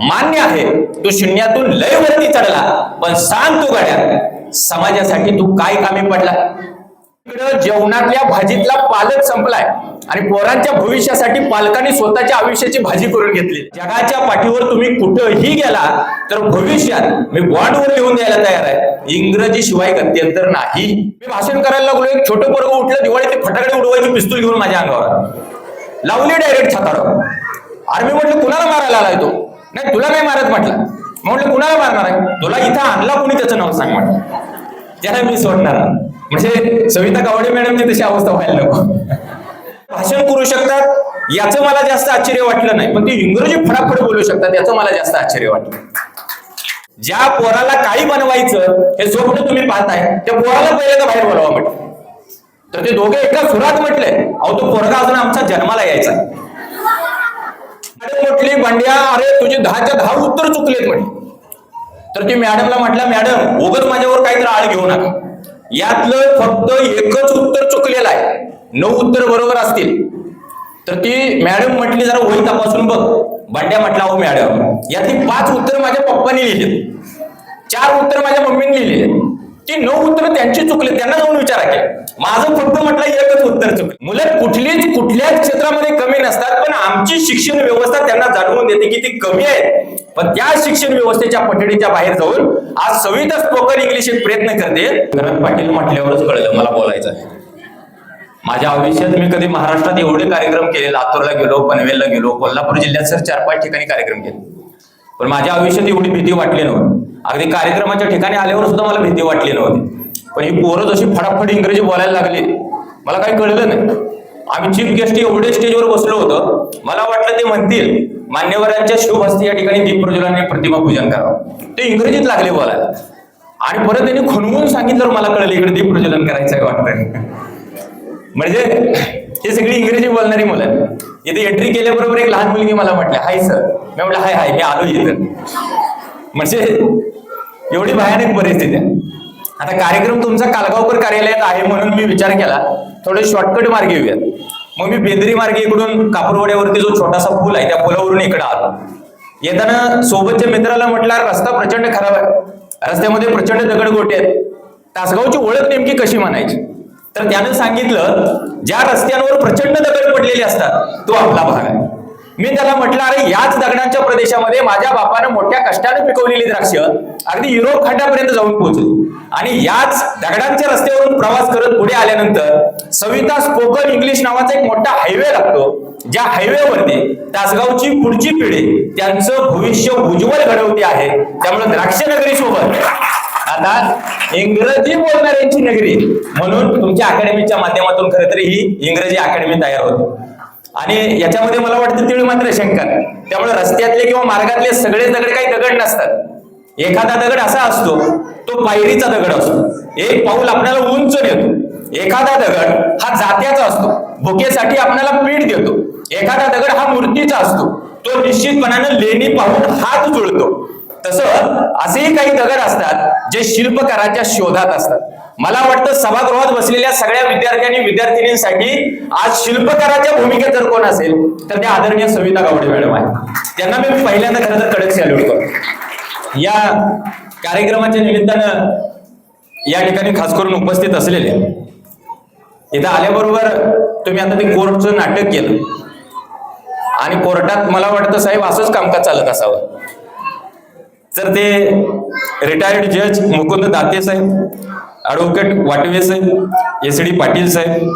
मान्य आहे तू शून्यातून लय वरती चढला पण सांग तू गाड्या समाजासाठी तू काय कामी पडला? इकडं जेवणातल्या भाजीतला पालक संपलाय आणि पोरांच्या भविष्यासाठी पालकांनी स्वतःच्या आयुष्याची भाजी करून घेतली. जगाच्या पाठीवर तुम्ही कुठंही गेला तर भविष्यात मी बॉन्डवर लिहून द्यायला तयार आहे. इंग्रजी शिवाय गत्यंतर नाही. मी भाषण करायला लागलो एक छोटं पोरग उठलं दिवाळी ते फटाकडे उडवायची पिस्तूल घेऊन माझ्या अंगावर. लावली डायरेक्ट छातावर. आर्मी म्हटलं कुणाला मारायला आलाय तो? नाही तुला नाही मारत म्हटलं? म्हटलं कुणाला मारणार आहे? तुला इथं आणला कोणी त्याचं नाव सांग म्हटलं. त्याला मी सोडणार म्हणजे सविता गावडे मॅडमची तशी अवस्था व्हायला नको. भाषण करू शकतात याचं मला जास्त आश्चर्य वाटलं नाही पण ते इंग्रजी फटाफट बोलू शकतात याचं मला जास्त आश्चर्य वाटलं. ज्या पोराला काही बनवायचं हे स्वप्न तुम्ही पाहताय त्या पोराला पहिल्यांदा बाहेर बोलावा म्हटलं. तर ते दोघे एका सुरात म्हटले अहो तो पोरगा अजून आमचा जन्माला यायचा. म्हटली बंड्या अरे तुझे दहाच्या दहा उत्तर चुकलेत म्हणे. तर ती मॅडमला म्हटलं मॅडम उगत माझ्यावर काहीतरी आळ घेऊ नका. यातलं फक्त एकच उत्तर चुकलेलं आहे. नऊ उत्तर बरोबर असतील. तर ती मॅडम म्हटली जरा वही तपासून बघ. बंड्या म्हटला हो मॅडम यातली पाच उत्तर माझ्या पप्पानी लिहिले चार उत्तर माझ्या मम्मीने लिहिले ती नऊ उत्तर त्यांची चुकले त्यांना जाऊन विचारा की. माझं फक्त म्हटलं एकच उत्तर चुकलं. मुलं कुठलीच कुठल्याच क्षेत्रामध्ये कमी नसतात पण आमची शिक्षण व्यवस्था त्यांना जाणवून देते की ती कमी आहे पण त्या शिक्षण व्यवस्थेच्या पठडीच्या बाहेर जाऊन आज सविता स्पोकन इंग्लिश एक प्रयत्न करते. भरत पाटील म्हटल्यावरच कळलं मला बोलायचं. आहे माझ्या आयुष्यात मी कधी महाराष्ट्रात एवढे कार्यक्रम केले लातूरला गेलो पनवेलला गेलो कोल्हापूर जिल्ह्यात सर चार पाच ठिकाणी कार्यक्रम केले. पण माझ्या आयुष्यात एवढी भीती वाटली नव्हती. अगदी कार्यक्रमाच्या ठिकाणी आल्यावर सुद्धा मला भीती वाटली नव्हती. पण ही पोरं जशी फटाफट इंग्रजी बोलायला लागली मला काही कळलं नाही. आम्ही चीफ गेस्ट एवढे स्टेजवर बसलो होतो मला वाटलं ते म्हणतील मान्यवरांच्या शुभ या ठिकाणी दीप प्रज्वलन प्रतिमा पूजन करावं. ते इंग्रजीत लागले बोलायला. आणि परत त्यांनी खुनवून सांगितलं मला कळलं इकडे दीप प्रज्वलन करायचं आहे वाटतं. म्हणजे हे सगळी इंग्रजी बोलणारी मुलं इथे एंट्री केल्याबरोबर एक लहान मुलगी मला म्हटलं हाय सर मी म्हटलं हाय हाय मी आलो इथं. म्हणजे एवढी भयानक परिस्थिती आहे. आता कार्यक्रम तुमचा कालगावकर कार्यालयात आहे म्हणून मी विचार केला. थोडे शॉर्टकट मार्गे येऊयात. मग मी बेंद्री मार्गे इकडून कापूरवाड्यावरती जो छोटासा पूल आहे त्या पुलावरून इकडे आलो. येताना सोबतच्या मित्राला म्हटलं रस्ता प्रचंड खराब आहे. रस्त्यामध्ये प्रचंड दगड गोटे आहेत. तासगावची ओळख नेमकी कशी म्हणायची? तर त्यानं सांगितलं ज्या रस्त्यांवर प्रचंड दगड पडलेले असतात तो आपला भाग आहे. मी त्याला म्हटलं अरे याच दगडांच्या प्रदेशामध्ये माझ्या बापानं मोठ्या कष्टाने पिकवलेली द्राक्ष अगदी युरोप खंडापर्यंत जाऊन पोहोचली. आणि याच दगडांच्या रस्त्यावरून प्रवास करत पुढे आल्यानंतर सविता स्पोकन इंग्लिश नावाचा एक मोठा हायवे लागतो ज्या हायवेवरती तासगावची पुढची पिढी त्यांचं भविष्य उज्ज्वल घडवते आहे. त्यामुळे द्राक्ष नगरी सोबत आता इंग्रजी बोलणाऱ्यांची नगरी म्हणून तुमच्या अकॅडमीच्या माध्यमातून खरं तर ही इंग्रजी अकॅडमी तयार होते. आणि याच्यामध्ये मला वाटतं तिळ मात्र शंकर. त्यामुळे रस्त्यातले किंवा मार्गातले सगळे दगड काही दगड नसतात. एखादा दगड असा असतो तो पायरीचा दगड असतो. एक पाऊल आपल्याला उंच देतो एखादा दगड हा जात्याचा असतो. भुकेसाठी आपल्याला पीठ देतो. एखादा दगड हा मूर्तीचा असतो. तो निश्चितपणानं लेणी पाहून हात जुळतो. तसं असेही काही दगड असतात जे शिल्पकाराच्या शोधात असतात. मला वाटतं सभागृहात बसलेल्या सगळ्या विद्यार्थ्यांनी विद्यार्थिनींसाठी आज शिल्पकाराच्या भूमिकेत जर कोण असेल तर त्या आदरणीय सविता गावडे मॅडम आहे त्यांना मी पहिल्यांदा खरं तर कडक सॅल्यूट करतो. या कार्यक्रमाच्या निमित्तानं या ठिकाणी खास करून उपस्थित असलेले इथं आल्याबरोबर तुम्ही आता ते कोर्टचं नाटक केलं. आणि कोर्टात मला वाटतं साहेब असंच कामकाज चालत असावं. तर ते रिटायर्ड जज मुकुंद दाते साहेब ॲडव्होकेट वाटवे साहेब एस डी पाटील साहेब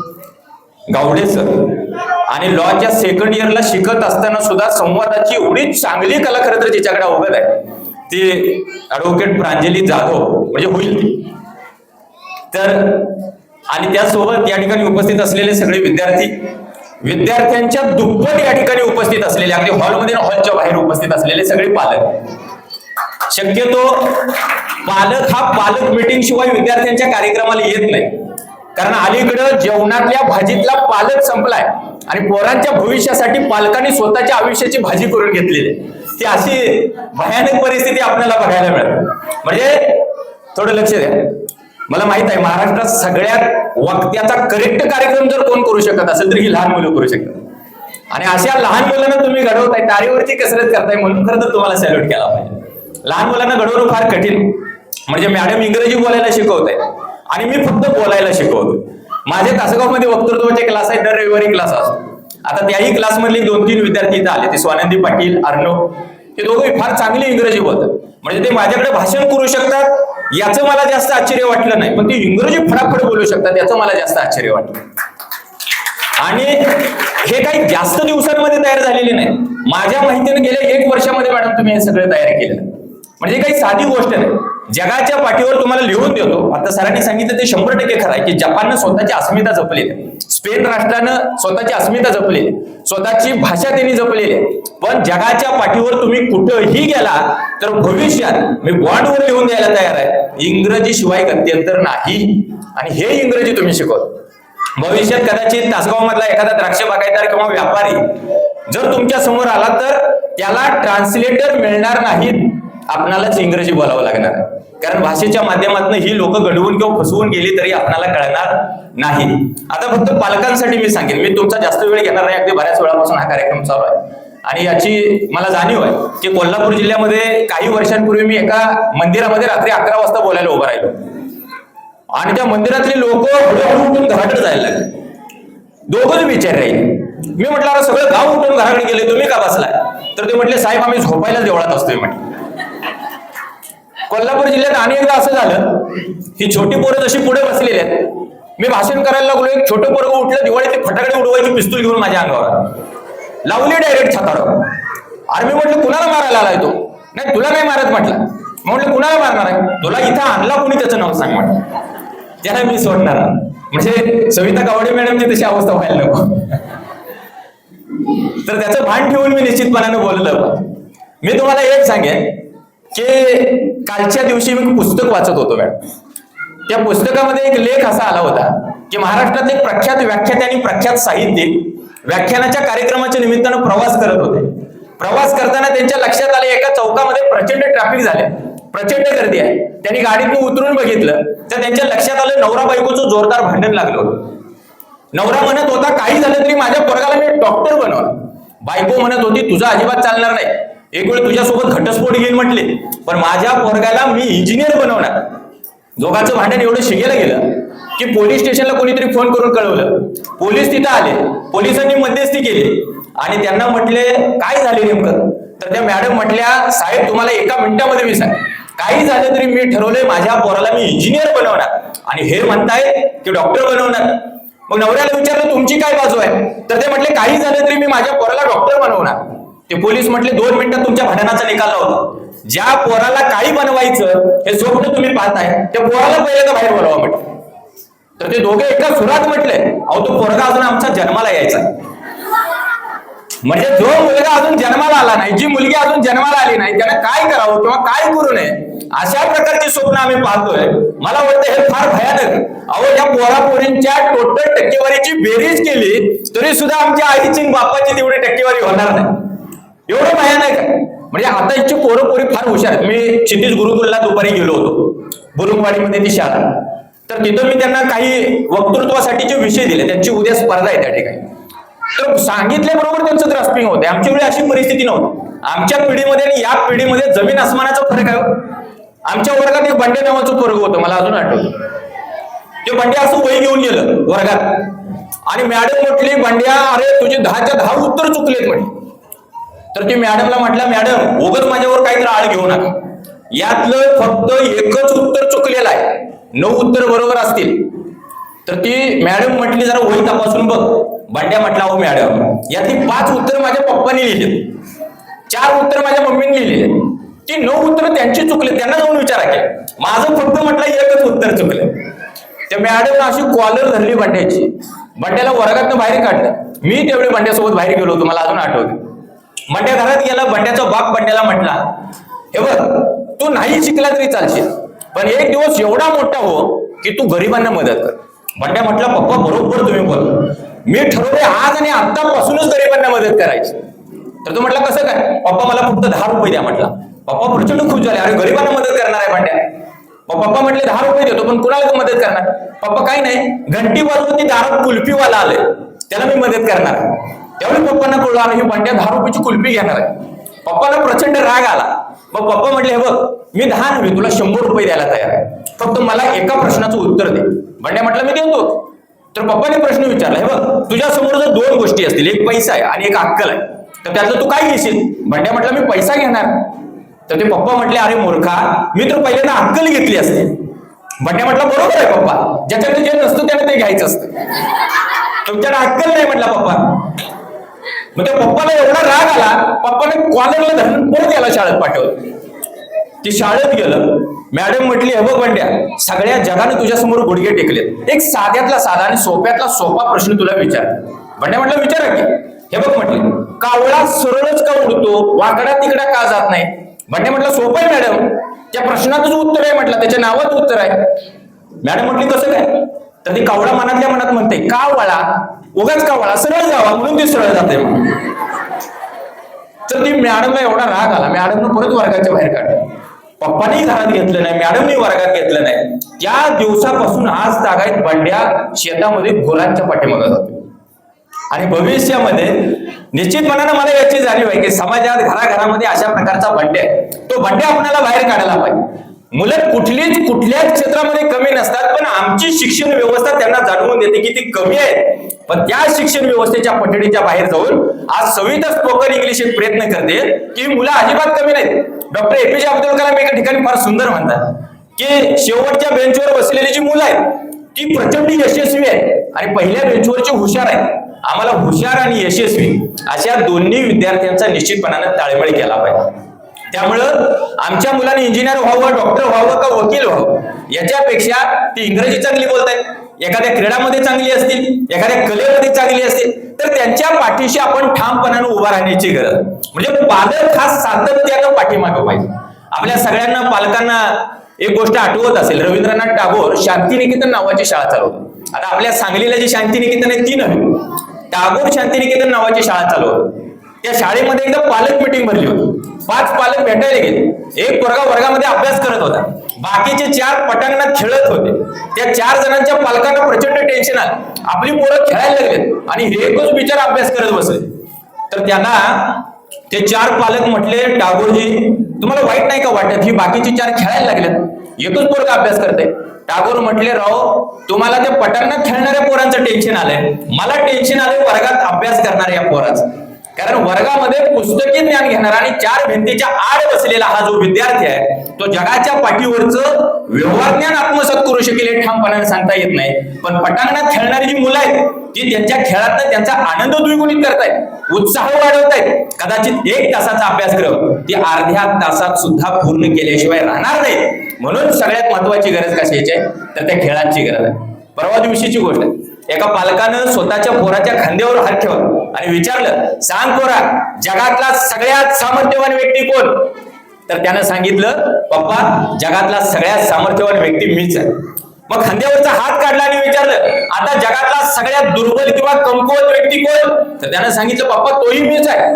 गावडे सर आणि लॉच्या सेकंड इयरला शिकत असताना सुद्धा संवादाची एवढी चांगली कला खरं तर तिच्याकडे अवगत आहे. ती ॲडव्होकेट प्रांजली जाधव म्हणजे होईल ती. तर आणि त्यासोबत या ठिकाणी उपस्थित असलेले सगळे विद्यार्थी विद्यार्थ्यांच्या दुप्पट या ठिकाणी उपस्थित असलेले अगदी हॉलमध्ये हॉलच्या बाहेर उपस्थित असलेले सगळे पालक शक्यतो पालक हा पालक मीटिंग शिवाय विद्यार्थ्यांच्या कार्यक्रमाला येत नाही. कारण अलीकडं जेवणातल्या भाजीतला पालक संपलाय आणि पोरांच्या भविष्यासाठी पालकांनी स्वतःच्या आयुष्याची भाजी करून घेतलेली आहे. ही अशी भयानक परिस्थिती आपल्याला बघायला मिळते. म्हणजे थोडं लक्ष द्या. मला माहीत आहे महाराष्ट्रात सगळ्यात वक्त्याचा करेक्ट कार्यक्रम जर कोण करू शकत असेल तर ही लहान मुलं करू शकतात. आणि अशा लहान मुलांना तुम्ही घडवताय तारीवरची कसरत करताय म्हणून खरं तर तुम्हाला सॅल्यूट केला पाहिजे. लहान मुलांना घडवणं फार कठीण. म्हणजे मॅडम इंग्रजी बोलायला शिकवताय आणि मी फक्त बोलायला शिकवतो माझे तासगावमध्ये वक्तृत्वाचे क्लास आहे दर रविवारी क्लास असतो. आता त्याही क्लासमधले दोन तीन विद्यार्थी इथं आले. ते स्वानंदी पाटील अर्णव हे दोघे फार चांगली इंग्रजी बोलतात. म्हणजे ते माझ्याकडे भाषण करू शकतात याचं मला जास्त आश्चर्य वाटलं नाही. पण ते इंग्रजी फटाफट बोलू शकतात याचं मला जास्त आश्चर्य वाटलं. आणि हे काही जास्त दिवसांमध्ये तयार झालेले नाही. माझ्या माहितीने गेल्या एक वर्षामध्ये मॅडम तुम्ही हे सगळं तयार केलं. म्हणजे काही साधी गोष्ट नाही. जगाच्या पाठीवर तुम्हाला लिहून देतो. आता सरांनी सांगितलं ते शंभर टक्के खरं आहे की जपाननं स्वतःची अस्मिता जपलेली आहे. स्पेन राष्ट्रानं स्वतःची अस्मिता जपलेली स्वतःची भाषा त्यांनी जपलेली आहे. पण जगाच्या पाठीवर तुम्ही कुठंही गेला तर भविष्यात मी बॉन्डवर लिहून द्यायला तयार आहे. इंग्रजी शिवाय गत्यंतर नाही. आणि हे इंग्रजी तुम्ही शिकवत भविष्यात कदाचित तासगाव मधला एखादा द्राक्ष बागायतदार किंवा व्यापारी जर तुमच्यासमोर आला तर त्याला ट्रान्सलेटर मिळणार नाहीत. आपणालाच इंग्रजी बोलावं लागणार. कारण भाषेच्या माध्यमातून ही लोक घडवून किंवा फसवून गेली तरी आपणाला कळणार नाही. आता फक्त पालकांसाठी मी सांगेन. मी तुमचा जास्त वेळ घेणार नाही. अगदी बऱ्याच वेळापासून हा कार्यक्रम चालू आहे. आणि याची मला जाणीव आहे की कोल्हापूर जिल्ह्यामध्ये काही वर्षांपूर्वी मी एका मंदिरामध्ये रात्री अकरा वाजता बोलायला उभं राहिलो. आणि त्या मंदिरातली लोक उठून घराकडे जायला लागले. दोघंच विचार राहील मी म्हटलं सगळं गाव उठून घराकडे गेले. तुम्ही का बसलाय? तर ते म्हटले साहेब आम्ही झोपायला देवळात असतोय. म्हटलं. कोल्हापूर जिल्ह्यात आणि एकदा असं झालं ही छोटी पोरं जशी पुढे बसलेली आहेत मी भाषण करायला लागलो एक छोटं पोरग उठलं दिवाळी ते फटाकडे उडवायची पिस्तूल घेऊन माझ्या अंगावर. लावली डायरेक्ट छतावर. अरे मी म्हटलं कुणाला मारायला आलाय तो? नाही तुला नाही मारत म्हटलं. म्हटलं कुणाला मारणार आहे? तुला इथं आणला कोणी त्याचं नाव सांग म्हटलं. त्याला मी सोडणार. म्हणजे सविता गावडे मॅडमची तशी अवस्था व्हायला नको. तर त्याचं भान ठेवून मी निश्चितपणाने बोललं. मी तुम्हाला एक सांगेन की कालच्या दिवशी मी पुस्तक वाचत होतो मॅडम. त्या पुस्तकामध्ये एक लेख असा आला होता की महाराष्ट्रात एक प्रख्यात व्याख्याते आणि प्रख्यात साहित्यिक व्याख्यानाच्या कार्यक्रमाच्या निमित्तानं प्रवास करत होते. प्रवास करताना त्यांच्या लक्षात आले एका चौकामध्ये प्रचंड ट्रॅफिक झाले. प्रचंड गर्दी आहे. त्यांनी गाडीतून उतरून बघितलं तर त्यांच्या लक्षात आलं नवरा बायकोचं जोरदार भांडण लागलं होतं. नवरा म्हणत होता काही झालं तरी माझ्या पोरगाला मी डॉक्टर बनवलं. बायको म्हणत होती तुझा अजिबात चालणार नाही. एक वेळ तुझ्यासोबत घटस्फोट घेईन म्हटले पण माझ्या पोरगाला मी इंजिनियर बनवणार. दोघांचं भांडण एवढं शिगेला गेलं की पोलीस स्टेशनला कोणीतरी फोन करून कळवलं. पोलीस तिथं आले पोलिसांनी मध्यस्थी केली आणि त्यांना म्हटले काय झाले नेमकं? तर त्या मॅडम म्हटल्या साहेब तुम्हाला एका मिनिटामध्ये मी सांग काही झालं तरी मी ठरवलंय माझ्या पोराला मी इंजिनियर बनवणार. आणि हे म्हणताय की डॉक्टर बनवणार. मग नवऱ्याला विचारलं तुमची काय बाजू आहे? तर ते म्हटले काही झालं तरी मी माझ्या पोराला डॉक्टर बनवणार. ते पोलीस म्हटले दोन मिनिटात तुमच्या भांडणाचा निकाल लावतो. ज्या पोराला काही बनवायचं हे स्वप्न तुम्ही पाहताय त्या पोराला पहिल्यांदा बाहेर बोलावा म्हटलं. तर ते दोघे एका सुरात म्हटले अहो तो पोरगा अजून आमचा जन्माला यायचा. म्हणजे जो मुलगा अजून जन्माला आला नाही जी मुलगी अजून जन्माला आली नाही त्याने काय करावं किंवा काय करू नये अशा प्रकारची स्वप्न आम्ही पाहतोय. मला वाटतं हे फार भयानक. अहो या पोरापोरींच्या टोटल टक्केवारीची बेरीज केली तरी सुद्धा आमच्या आईची बापाची तेवढी टक्केवारी होणार नाही. एवढं भयानक आहे. म्हणजे आता इथची पोरं पोरी फार हुशार आहेत. मी क्षितिज गुरुकुलला दुपारी गेलो होतो. बुलुंगवाडीमध्ये ती शाळा. तर तिथं मी त्यांना काही वक्तृत्वासाठीचे विषय दिले त्यांची उद्या स्पर्धा आहे त्या ठिकाणी. तर सांगितल्याबरोबर त्यांचं ग्रास्पिंग होते आमच्या वेळी अशी परिस्थिती नव्हती. आमच्या पिढीमध्ये आणि या पिढीमध्ये जमीन आसमानाचा फरक आहे हो. आमच्या वर्गात एक बंडे नावाचं पोरग होतं. मला अजून आठवतं. ते बंड्या असं वही घेऊन गेलं वर्गात. आणि मॅडम म्हटली बंड्या अरे तुझे दहाच्या दहा उत्तर चुकलेत म्हणे. तर ती मॅडमला म्हटलं मॅडम उगत माझ्यावर काहीतरी आळ घेऊ नका. यातलं फक्त एकच उत्तर चुकलेलं आहे. नऊ उत्तर बरोबर असतील. तर ती मॅडम म्हटली जरा वही तपासून बघ. बंड्या म्हटला हो मॅडम. यातली पाच उत्तर माझ्या पप्पानी लिहिली चार उत्तर माझ्या मम्मीने लिहिलेले ती नऊ उत्तर त्यांची चुकले त्यांना जाऊन विचारा की. माझं फक्त म्हटलं एकच उत्तर चुकलं. त्या मॅडम अशी कॉलर धरली बंड्याची बंड्याला वर्गातनं बाहेर काढलं. मी तेवढे बंड्यासोबत बाहेर गेलो होतो. मला अजून आठवतं. बंड्या घरात गेला बंड्याचा बाप बंड्याला म्हटला हे बघ तू नाही शिकला तरी चालशील पण एक दिवस एवढा मोठा हो की तू गरिबांना मदत कर. बंड्या म्हटला पप्पा बरोबर तुम्ही बोल मी ठरवले आज आणि आतापासूनच गरिबांना मदत करायची. तर तो म्हटला कसं काय? पप्पा मला फक्त दहा रुपये द्या म्हटला. पप्पा प्रचंड खुश झाले अरे गरिबांना मदत करणार आहे बंड्या. पप्पा म्हटले दहा रुपये देतो पण कुणाला तू मदत करणार? पप्पा काही नाही घंटी वाजवून ती दारात कुल्फीवाला आले त्याला मी मदत करणार त्यावेळी पप्पांना कळलं आम्ही ही बंड्या दहा रुपयाची कुल्फी घेणार आहे. पप्पाला प्रचंड राग आला. मग पप्पा म्हटले हे बघ मी दहा नव्हे तुला शंभर रुपये द्यायला तयार आहे. फक्त मला एका प्रश्नाचं उत्तर दे. बंड्या म्हटलं मी देतो. तर पप्पाने प्रश्न विचारला हे बघ तुझ्या समोर जर दोन गोष्टी असतील एक पैसा आहे आणि एक अक्कल आहे तर त्यातलं तू काय घेशील? बंड्या म्हटलं मी पैसा घेणार. तर ते पप्पा म्हटले अरे मूर्खा मी तर पहिल्यांदा अक्कल घेतली असते. बंड्या म्हटलं बरोबर आहे पप्पा. ज्याच्याकडे जे नसतं त्याने ते घ्यायचं असतं. तुमच्याकडे अक्कल नाही म्हटला पप्पा. मग त्या पप्पाला एवढा राग आला पप्पाने कॉलरला धरून परत याला शाळेत पाठवलं. ते शाळेत गेलं. मॅडम म्हटली हे बघ बंड्या सगळ्या जगाने तुझ्यासमोर गुडघे टेकलेत. एक साध्यातला साधा आणि सोप्यातला सोपा प्रश्न तुला विचार. बंड्या म्हटलं विचारा की. हे बघ म्हटले कावळा सरळच का उडतो? वाकडा तिकडा का जात नाही? बंड्या म्हटलं सोपं आहे मॅडम. त्या प्रश्नातच उत्तर आहे म्हटलं त्याच्या नावात उत्तर आहे. मॅडम म्हटली कसं काय? तर ती कावळा मनातल्या मनात म्हणते कावळा उगाच का वळा? सरळ जावा म्हणून ती सरळ जाते तर ती मॅडमला एवढा राग आला. मॅडमनं परत वर्गाच्या बाहेर काढलं. पप्पानी घरात घेतलं नाही मॅडमनी वर्गात घेतलं नाही. त्या दिवसापासून आज तागायत बंड्या शेतामध्ये गुरांच्या पाठीमागे जातो आणि भविष्यामध्ये निश्चितपणानं मला याची जाणीव आहे की समाजात घराघरामध्ये अशा प्रकारचा बंड्या आहे. तो बंड्या आपल्याला बाहेर काढायला पाहिजे. मुलं कुठलीच कुठल्याच क्षेत्रामध्ये कमी नसतात पण आमची शिक्षण व्यवस्था त्यांना जाणवून देते की ती कमी आहे पण त्या शिक्षण व्यवस्थेच्या पठडीच्या बाहेर जाऊन आज सविता स्पोकन इंग्लिश एक प्रयत्न करते की मुलं अजिबात कमी नाहीत. डॉक्टर एपीजे अब्दुल कलाम एका ठिकाणी फार सुंदर म्हणतात की शेवटच्या बेंचवर बसलेली जी मुलं आहेत ती प्रचंड यशस्वी आहे आणि पहिल्या बेंचवरची हुशार आहे आम्हाला हुशार आणि यशस्वी अशा दोन्ही विद्यार्थ्यांचा निश्चितपणानं ताळमेळ केला पाहिजे. त्यामुळं आमच्या मुलांनी इंजिनियर व्हावं डॉक्टर व्हावं का वकील व्हावं? याच्यापेक्षा ती इंग्रजी चांगली बोलतायत. एखाद्या क्रीडामध्ये चांगली असतील एखाद्या कलेमध्ये चांगली असतील तर त्यांच्या पाठीशी आपण ठामपणानं उभा राहण्याची गरज. म्हणजे पालक हा सातत्यानं पाठीमागं पाहिजे. आपल्या सगळ्यांना पालकांना एक गोष्ट आठवत असेल रवींद्रनाथ टागोर शांतिनिकेतन नावाची शाळा चालवत. आता आपल्या सांगलीला जी शांतिनिकेतन आहे ती नव्हे. टागोर शांतिनिकेतन नावाची शाळा चालवत. त्या शाळेमध्ये एकदा पालक मिटिंग भरली होती. पाच पालक भेटायला गेले. एक पोरगा वर्गामध्ये अभ्यास करत होता. बाकीचे चार पटांगणात खेळत होते. त्या चार जणांच्या पालकांना प्रचंड टेन्शन आलं. आपली पोरं खेळायला लागलेत आणि हे एकच विचार अभ्यास करत बसले. तर त्यांना ते चार पालक म्हटले टागोरजी तुम्हाला वाईट नाही का वाटत? ही बाकीचे चार खेळायला लागलेत. एकच पोरगा अभ्यास करते टागोर म्हटले राव तुम्हाला ते पटांगणात खेळणाऱ्या पोरांचं टेन्शन आलंय. मला टेन्शन आलंय वर्गात अभ्यास करणाऱ्या पोराचं. कारण वर्गामध्ये पुस्तकी ज्ञान घेणारा आणि चार भिंतीच्या आड बसलेला हा जो विद्यार्थी आहे तो जगाच्या पाठीवरचं व्यवहार ज्ञान आत्मसात करू शकेल हे ठामपणाने सांगता येत नाही. पण पटांगणात खेळणारी जी मुलं आहेत ती त्यांच्या खेळात त्यांचा आनंद द्विगुणित करतायत उत्साह वाढवतायत. कदाचित एक तासाचा अभ्यासक्रम ती अर्ध्या तासात सुद्धा पूर्ण केल्याशिवाय राहणार नाही म्हणून सगळ्यात महत्वाची गरज कशाची आहे? तर त्या खेळाची गरज आहे. परवा दिवशीची गोष्ट आहे. एका पालकानं स्वतःच्या पोराच्या खांद्यावर हात ठेवला आणि विचारलं सांग पोरा जगातला सगळ्यात सामर्थ्यवान व्यक्ती कोण? तर त्यानं सांगितलं पप्पा जगातला सगळ्यात सामर्थ्यवान व्यक्ती मीच आहे. मग खांद्यावरचा हात काढला आणि विचारलं आता जगातला सगळ्यात दुर्बल किंवा कमकुवत व्यक्ती कोण? तर त्यानं सांगितलं पप्पा तोही मीच आहे.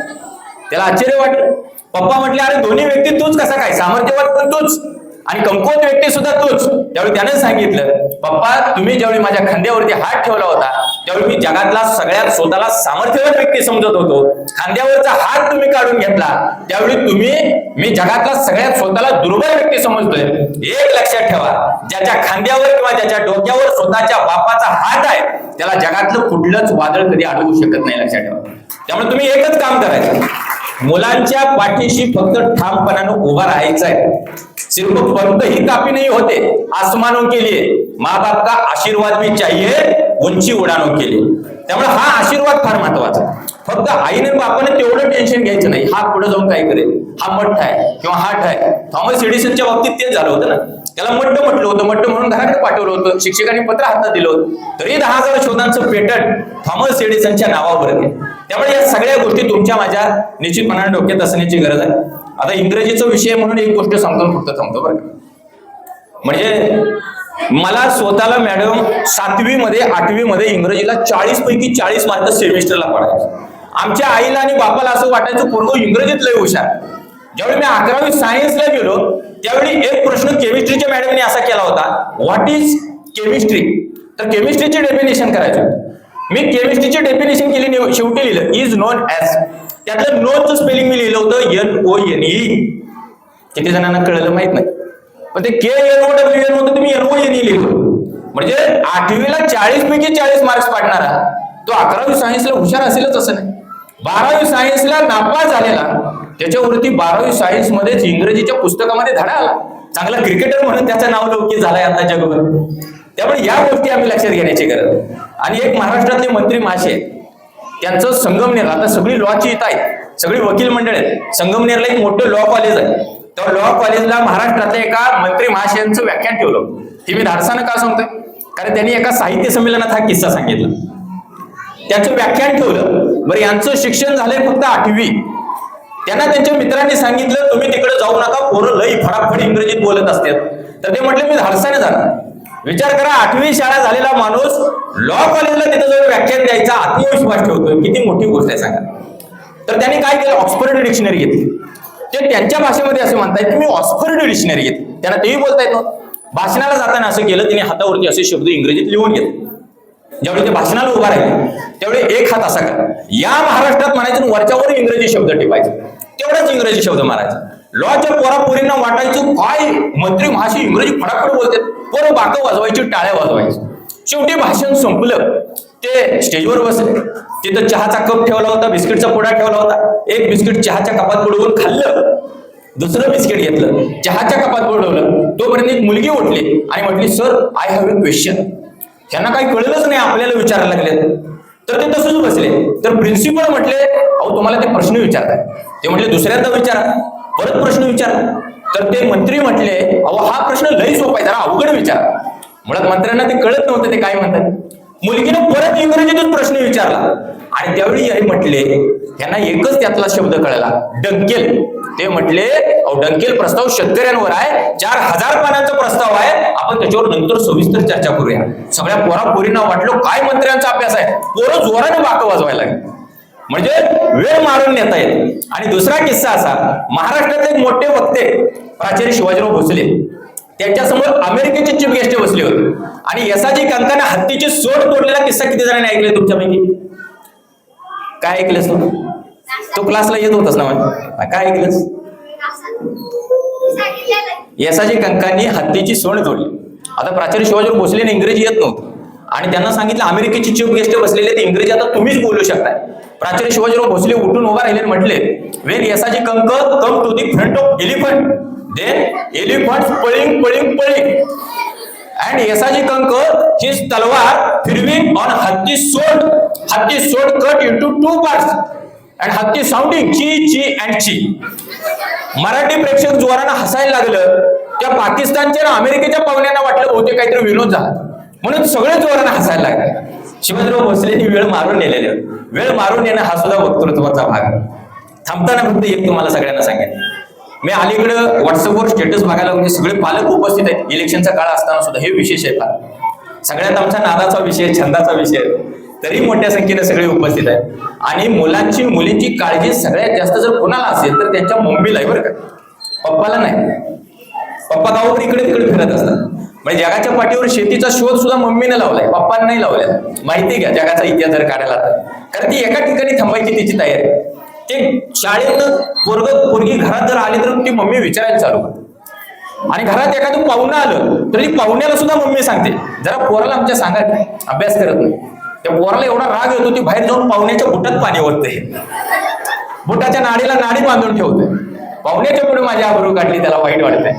त्याला आश्चर्य वाटलं. पप्पा म्हटले अरे दोन्ही व्यक्ती तूच कसा काय? सामर्थ्यवान पण तूच. आणि कमकुवत व्यक्ती सुद्धा तूच. त्यावेळी त्यानं सांगितलं पप्पा तुम्ही ज्यावेळी माझ्या खांद्यावरती हात ठेवला होता त्यावेळी मी जगातला सगळ्यात स्वतःला सामर्थ्यवान व्यक्ती समजत होतो खांद्यावरचा हात तुम्ही काढून घेतला त्यावेळी तुम्ही मी जगातला सगळ्यात स्वतःला दुर्बल व्यक्ती समजतोय. एक लक्षात ठेवा ज्याच्या खांद्यावर किंवा ज्याच्या डोक्यावर स्वतःच्या बापाचा हात आहे त्याला जगातलं कुठलंच वादळ कधी अडवू शकत नाही लक्षात ठेवा. त्यामुळे तुम्ही एकच काम करायचं. मुलांच्या पाठीशी फक्त ठामपणानं उभा राहायचं आहे सिर्फ पंत ही काफी नहीं होते. आसमानों के लिए माँ बाप का आशीर्वाद भी चाहिए उंची उडाणों के लिए त्यामुळे हा आशीर्वाद फार महत्त्वाचा फक्त आईने बापाने तेवढं टेन्शन घ्यायचं नाही. हा पुढे जाऊन काय करेल? हा मठ्ठ आहे किंवा हा आहे. थॉमस एडिसनच्या बाबतीत तेच झालं होतं ना. त्याला मठ म्हटलं होतं. मट्ट म्हणून घराकडे पाठवलं होतं. शिक्षकांनी पत्र हातात दिलं होतं. तरी दहा हजार शोधांचं पेटंट थॉमस एडिसनच्या नावावर आहे. त्यामुळे या सगळ्या गोष्टी तुमच्या माझ्या निश्चितपणाने डोक्यात असण्याची गरज आहे. आता इंग्रजीचा विषय म्हणून एक गोष्ट सांगतो फक्त थांबतो बरं म्हणजे मला स्वतःला मॅडम सातवी मध्ये आठवी मध्ये इंग्रजीला चाळीस पैकी चाळीस मार्क सेमिस्टरला पडायचे. आमच्या आईला आणि बापाला असं वाटायचं पोरगो इंग्रजीत लय हुशार. ज्यावेळी मी अकरावी सायन्सला गेलो त्यावेळी एक प्रश्न केमिस्ट्रीच्या मॅडमने असा केला होता व्हॉट इज केमिस्ट्री तर केमिस्ट्रीचे डेफिनेशन करायचं मी केमिस्ट्रीचे डेफिनेशन केली शेवटी लिहिलं इज नोन ॲज त्यातलं नोच स्पेलिंग मी लिहिलं होतं एन ओ एन ई किती जणांना कळलं माहीत नाही. पण ते K N O W N होतं तुम्ही एन ओ एन ई लिहिलं. म्हणजे आठवीला चाळीस पैकी चाळीस मार्क्स पाडणारा तो अकरावी सायन्सला हुशार असेलच असं नाही. बारावी सायन्सला नापास झालेला त्याच्यावरती बारावी सायन्स मध्येच इंग्रजीच्या पुस्तकामध्ये धडा आला. चांगला क्रिकेटर म्हणून त्याचं नाव लौकिक झालाय आता जगभर त्यामुळे या गोष्टी आम्ही लक्षात घेण्याची गरज आणि एक महाराष्ट्रातले मंत्री माशे आहेत. त्यांचं संगमनेर आता सगळी लॉची इथं आहेत. सगळी वकील मंडळ आहेत. संगमनेरला एक मोठं लॉ कॉलेज आहे. त्या लॉ कॉलेजला महाराष्ट्रातल्या एका मंत्री महाशयांचं व्याख्यान ठेवलं. हे मी धाडसानं का सांगतोय? कारण त्यांनी एका साहित्य संमेलनात हा किस्सा सांगितला. त्याचं व्याख्यान ठेवलं. बरं यांचं शिक्षण झालंय फक्त आठवी. त्यांना त्यांच्या मित्रांनी सांगितलं तुम्ही तिकडे जाऊ नका. पोरं लई फडाफड इंग्रजीत बोलत असतात. तर ते म्हटले मी धाडसाने जाणार. विचार करा आठवी शाळा झालेला माणूस लॉ कॉलेजला तिथं जाऊन व्याख्यान द्यायचा आत्मविश्वास ठेवतोय. किती मोठी गोष्ट आहे सांगा. तर त्यांनी काय केलं? ऑक्सफर्ड डिक्शनरी घेतली. ते त्यांच्या भाषेमध्ये असं म्हणतायत की मी ऑक्सफर्ड डिक्शनरी घेतली. त्यांना तेही बोलता येत नव्हतं. भाषणाला जाताना असं केलं त्यांनी हातावरती असे शब्द इंग्रजीत लिहून घेतले. ज्यावेळी ते भाषणाला उभा राहिले त्यावेळी एक हात असा करा. या महाराष्ट्रात म्हणायचं वरच्यावर इंग्रजी शब्द ठेवायचे तेवढाच इंग्रजी शब्द मारायचे. लॉच्या पोरापोरींना वाटायचं काय? मंत्री महाशय इंग्रजी फटाफट बोलते पोरं बाकं वाजवायची टाळ्या वाजवायची. शेवटी भाषण संपलं. ते स्टेजवर बसले. तिथं चहाचा कप ठेवला होता बिस्किटचा पुडा ठेवला होता. एक बिस्किट चहाच्या कपात बुडवून खाल्लं. दुसरं बिस्किट घेतलं. चहाच्या कपात बुडवलं. तोपर्यंत एक मुलगी उठली आणि म्हटली sir I have a question त्यांना काही कळलंच नाही आपल्याला विचारायला लागले. तर ते तसंच बसले. तर प्रिन्सिपल म्हटले अहो तुम्हाला ते प्रश्न विचारताय. ते म्हटले दुसऱ्यांदा विचारा. परत प्रश्न विचार. तर ते मंत्री म्हटले अहो हा प्रश्न लई सोपा आहे जरा अवघड विचार. मुळात मंत्र्यांना ते कळत नव्हतं ते काय म्हणतात. मुलगीनं परत इंग्रजीतून प्रश्न विचारला. आणि त्यावेळी हे म्हटले यांना एकच त्यातला शब्द कळला डंकेल. ते म्हटले अहो डंकेल प्रस्ताव शेतकऱ्यांवर आहे चार हजार पानांचा प्रस्ताव आहे. आपण त्याच्यावर नंतर सविस्तर चर्चा करूया. सगळ्या पोरा पोरींना वाटलं काय मंत्र्यांचा अभ्यास आहे? पोरं जोराने बाक वाजवायला लागेल. म्हणजे वेळ मारून नेता येत. आणि दुसरा किस्सा असा महाराष्ट्रातले एक मोठे वक्ते प्राचार्य शिवाजीराव भोसले त्यांच्यासमोर अमेरिकेचे चीफ गेस्ट बसले होते. आणि यसाजी कंकाने हत्तीची सोड तोडलेला किस्सा किती जणांनी ऐकले तुमच्यापैकी? काय ऐकलंस तू? तो क्लासला येत होतास ना मग? काय ऐकलंस यसाजी कंकांनी हत्तीची सोड तोडली. आता प्राचार्य शिवाजीराव भोसलेने इंग्रजी येत नव्हतं. आणि त्यांना सांगितलं अमेरिकेची चीफ गेस्ट बसलेले ते इंग्रजी आता तुम्हीच बोलू शकताय. प्राचार्य शिवाजीराव भोसले उठून उभा राहिले म्हटले when Yesaji Kank come to the front of elephant then elephant पळिंग पळिंग पळिंग. अँड यसाजी कंक हिज तलवार फिरविंग ऑन हत्ती सोड. हत्ती सोड cut into two parts and हत्ती साऊंडिंग ची ची अँड ची. मराठी प्रेक्षक जोरानं हसायला लागलं. त्या पाकिस्तानच्या आणि अमेरिकेच्या पाहुण्यांना वाटलं बहुतेक काहीतरी विनोद झाला. म्हणून सगळे जोरानं हसायला लागले. शिवाजीराव भोसलेंनी वेळ मारून नेलेले. वेळ मारून नेणं हा सुद्धा वक्तृत्वाचा भाग थांबताना फक्त एक तुम्हाला सगळ्यांना सांगेन. मी अलीकडं व्हॉट्सअपवर स्टेटस बघायला म्हणजे सगळे पालक उपस्थित आहेत. इलेक्शनचा काळ असताना सुद्धा हे विशेष आहे फार. सगळ्यात आमच्या नादाचा विषय छंदाचा विषय तरी मोठ्या संख्येने सगळे उपस्थित आहेत. आणि मुलांची मुलींची काळजी सगळ्यात जास्त जर कोणाला असेल तर त्यांच्या मम्मीला बरं का. पप्पाला नाही. पप्पा गावावर इकडे तिकडे फिरत असतात. म्हणजे जगाच्या पाठीवर शेतीचा शोध सुद्धा मम्मीने लावलाय पप्पांना नाही लावलाय. माहिती घ्या जगाचा इतिहास जर काढायला तर. कारण ती एका ठिकाणी थांबायची तिची तयारी. ते शाळेतनं पोरग पोरगी घरात जर आली तर ती मम्मी विचारायला चालू करते. आणि घरात एखादं पाहुणं आलं तरी पाहुण्याला सुद्धा मम्मी सांगते जरा पोराला आमच्या सांगा अभ्यास करत नाही. त्या पोराला एवढा राग येतो ती बाहेर जाऊन पाहुण्याच्या बुटात पाणी ओढते बुटाच्या नाडीला नाडी बांधून ठेवते. पाहुण्याच्या पुढे माझी आबरू काढली त्याला वाईट वाटतंय.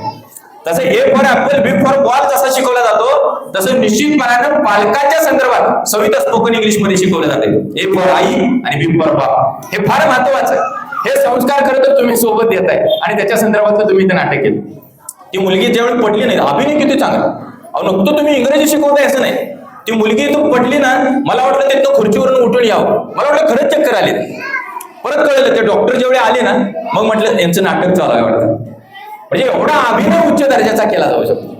तसं A for apple B for ball जसा शिकवला जातो तसं निश्चितपणानं पालकाच्या संदर्भात सविता स्पोकन इंग्लिशमध्ये शिकवलं जाते. ए फॉर आई आणि बी फॉर बाप. हे फार महत्वाचं आहे. हे संस्कार खरं तर तुम्ही सोबत देत आहे आणि त्याच्या संदर्भात तुम्ही ते नाटक केलं. ती मुलगी ज्यावेळी पडली नाही अभिनय किती चांगला. अहो नुकतं तुम्ही इंग्रजी शिकवताय असं नाही. ती मुलगी तो पडली ना मला वाटलं तिथं खुर्चीवरून उठून यावं. मला वाटलं खरंच चक्कर आले. परत कळलं ते डॉक्टर जेवढे आले ना मग म्हटलं यांचं नाटक चालू आहे वाटतं. म्हणजे एवढा अभिनय उच्च दर्जाचा केला जाऊ शकतो.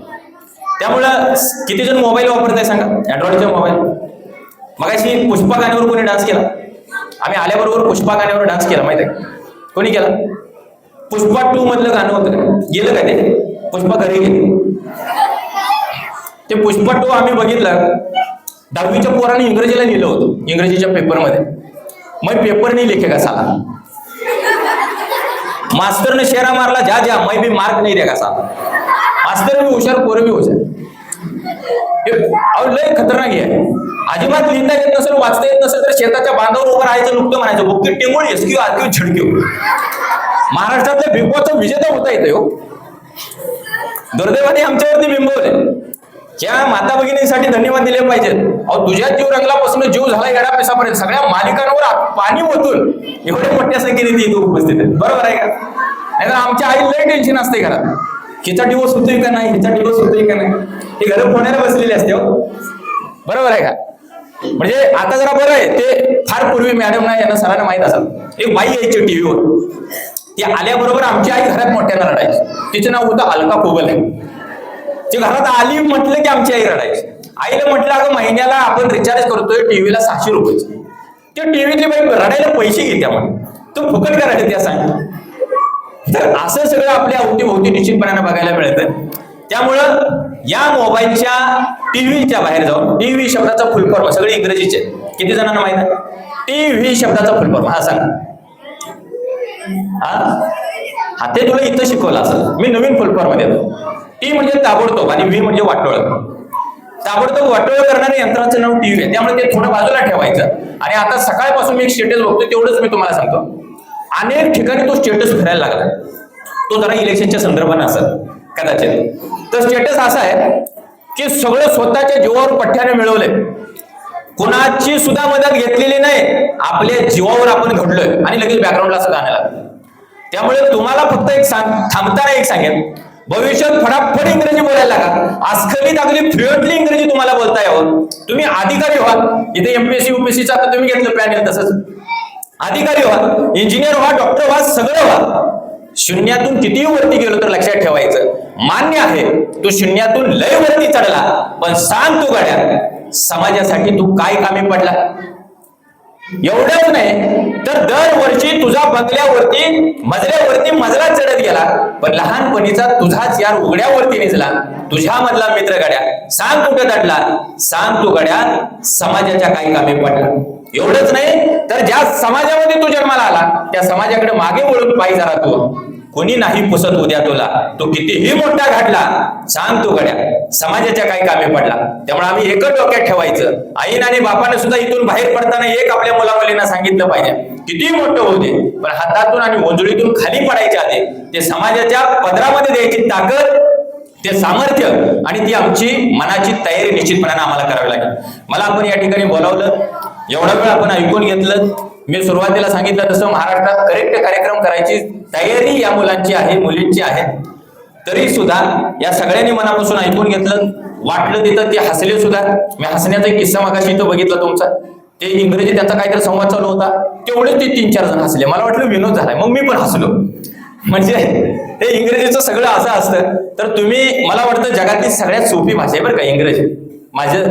त्यामुळं किती जण मोबाईल वापरताय सांगा? अँड्रॉइडचा मोबाईल मगाशी पुष्पा गाण्यावर कोणी डान्स केला? आम्ही आल्याबरोबर पुष्पा गाण्यावर डान्स केला माहिती आहे? कोणी केला? पुष्पा टू मधलं गाणं होतं गेलं का ते? पुष्पा घरी गेली. ते पुष्पा टू आम्ही बघितलं. दहावीच्या पोराने इंग्रजीला लिहिलं होतं इंग्रजीच्या पेपरमध्ये मग पेपर नाही लिखे का साला मास्तरने शेरा मारला ज्या ज्या मै भी मार्क नाही द्या कसा मास्तर मी हुशार पोर भी हुशार अहो लय खतरनाक आहे अजिबात लिहिता येत नसेल वाचता येत नसेल तर शेताच्या बांधावर उभं राहायचं नुकतं म्हणायचं. बुक्की टेंगोळ एसक्यू आरक्यू झिडक्यू महाराष्ट्रातल्या बिग बॉसचा विजेता होता येतो हो. दुर्दैवाने आमच्यावरती बिंबवले ज्या माता भगिनींसाठी धन्यवाद दिले पाहिजेत अहो तुझ्या जीव रंगलापासून जीव झाला येडा पैसापर्यंत. सगळ्या मालिकांवर पाणी ओतून एवढ्या मोठ्या संख्येने ती इथं उपस्थित आहेत. बरोबर आहे का? नाही तर आमच्या आई लय टेन्शन असते घरात. हिचा डिवोर्स होतोय का नाही? हिचा डिवोर्स होतोय का नाही? हे घर पुण्याला बसलेली असते हो. बरोबर आहे का? म्हणजे आता जरा बरं आहे ते फार पूर्वी मॅडम नाही यांना सरांना माहीत असेल. एक बाई यायची टीव्हीवर ती आल्याबरोबर आमची आई घरात मोठ्यानं रडायची. तिचं नाव होतं अलका कोगल ती घरात आली म्हटलं की आमची आई रडायची. आईला म्हटलं अगं महिन्याला आपण रिचार्ज करतोय टीव्हीला सहाशे रुपयाचे. ते टीव्हीतली बाई रडायला पैसे घेत्या म्हणे तू फुकट करायला त्या सांग तर असं सगळं आपल्या अवतीभोवती निश्चितपणाने बघायला मिळतं त्यामुळं या मोबाईलच्या टीव्हीच्या बाहेर जाऊन टीव्ही शब्दाचा फुल फॉर्म सगळे इंग्रजीचे किती जणांना माहीत आहे? टीव्ही शब्दाचा फुल फॉर्म हा सांगा. हा? हा ते तुला इथं शिकवलं असं मी नवीन फुल फॉर्म देतो टी म्हणजे ताबडतोब आणि व्ही म्हणजे वाटोळ. ताबडतोब वाटोळ करणाऱ्या यंत्राचं नाव टीव्ही आहे. त्यामुळे ते थोडं बाजूला ठेवायचं. आणि आता सकाळपासून मी एक स्टेटस बघतो तेवढंच मी तुम्हाला सांगतो. अनेक ठिकाणी तो स्टेटस फिरायला लागला. तो जरा इलेक्शनच्या संदर्भाने असत कदाचित. तर स्टेटस असा आहे की सगळं स्वतःच्या जीवावर पठ्ठ्याने मिळवलंय. कुणाची सुद्धा मदत घेतलेली नाही. आपल्या जीवावर आपण घडलोय. आणि लगेच बॅकग्राऊंडला असं गाणं लागलं. त्यामुळे तुम्हाला फक्त एक सांग थांबताना एक सांगेन. भविष्यात फटाफट इंग्रजी बोलायला लागा. आजकाली अगदी फ्लुएंटली इंग्रजी तुम्हाला बोलता यावं. तुम्ही अधिकारी व्हा इथे एमपीएससी युपीएससीचा आता तुम्ही घेतलं पॅनेल तसंच. अधिकारी व्हा इंजिनियर व्हा डॉक्टर व्हा सगळं व्हा. शून्यातून कितीही वरती गेलो तर लक्षात ठेवायचं. मान्य आहे तू शून्यातून लय वरती चढला पण सांग तू गड्या समाजासाठी तू काय कामी पडला? एवढंच नाही तर दरवर्षी तुझ्या बंगल्यावरती मजल्यावरती मजला चढत गेला. पण लहानपणीचा तुझाच यार उघड्यावरती निजला. तुझ्या मधला मित्र गड्या सांग कुठे दडला? सांग तू गड्या समाजाच्या काही कामी पडला. एवढंच नाही तर ज्या समाजामध्ये तू जन्माला आला त्या समाजाकडे मागे वळून पाहिजे जरा तू. कोणी नाही पुसत उद्या तुला. तो कितीही मोठा घडला सांग तू गड्या समाजाच्या काही कामी पडला. त्यामुळे आम्ही एकच डोक्यात ठेवायचं. आईन आणि बापाने सुद्धा इथून बाहेर पडताना एक आपल्या मुलामुलींना सांगितलं पाहिजे. किती मोठं होते? पण हातातून आणि ओंजळीतून खाली पडायचे आले ते समाजाच्या पदरामध्ये द्यायची ताकद ते सामर्थ्य आणि ती आमची मनाची तयारी निश्चितपणाने आम्हाला करावी लागेल. मला आपण या ठिकाणी बोलावलं एवढा वेळ आपण ऐकून घेतलं. मी सुरुवातीला सांगितलं तसं महाराष्ट्रात करेक्ट कार्यक्रम करायची तयारी या मुलांची आहे मुलींची आहे. तरी सुद्धा या सगळ्यांनी मनापासून ऐकून घेतलं. वाटलं तिथं ते हसले सुद्धा. मी हसण्याचा एक किस्सा मागाशी इथं बघितला तुमचा. ते इंग्रजी त्यांचा काहीतरी संवाद चालू होता. तेवढे ते तीन चार जण हसले. मला वाटलं विनोद झालाय. मग मी पण हसलो. म्हणजे हे इंग्रजीचं सगळं असं असतं. तर तुम्ही मला वाटतं जगातली सगळ्यात सोपी भाषा आहे बरं का इंग्रजी. माझं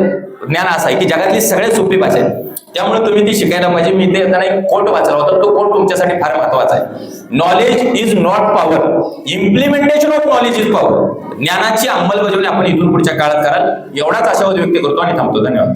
ज्ञान असं आहे की जगातली सगळ्यात सोपी भाषा आहे. त्यामुळे तुम्ही ती शिकायला पाहिजे. मी ते त्यांना एक कोट वाचला होता. तो कोट तुमच्यासाठी फार महत्त्वाचा आहे. Knowledge is not power implementation of knowledge is power ज्ञानाची अंमलबजावणी आपण इथून पुढच्या काळात कराल. एवढाच आशावाद व्यक्त करतो आणि थांबतो. धन्यवाद.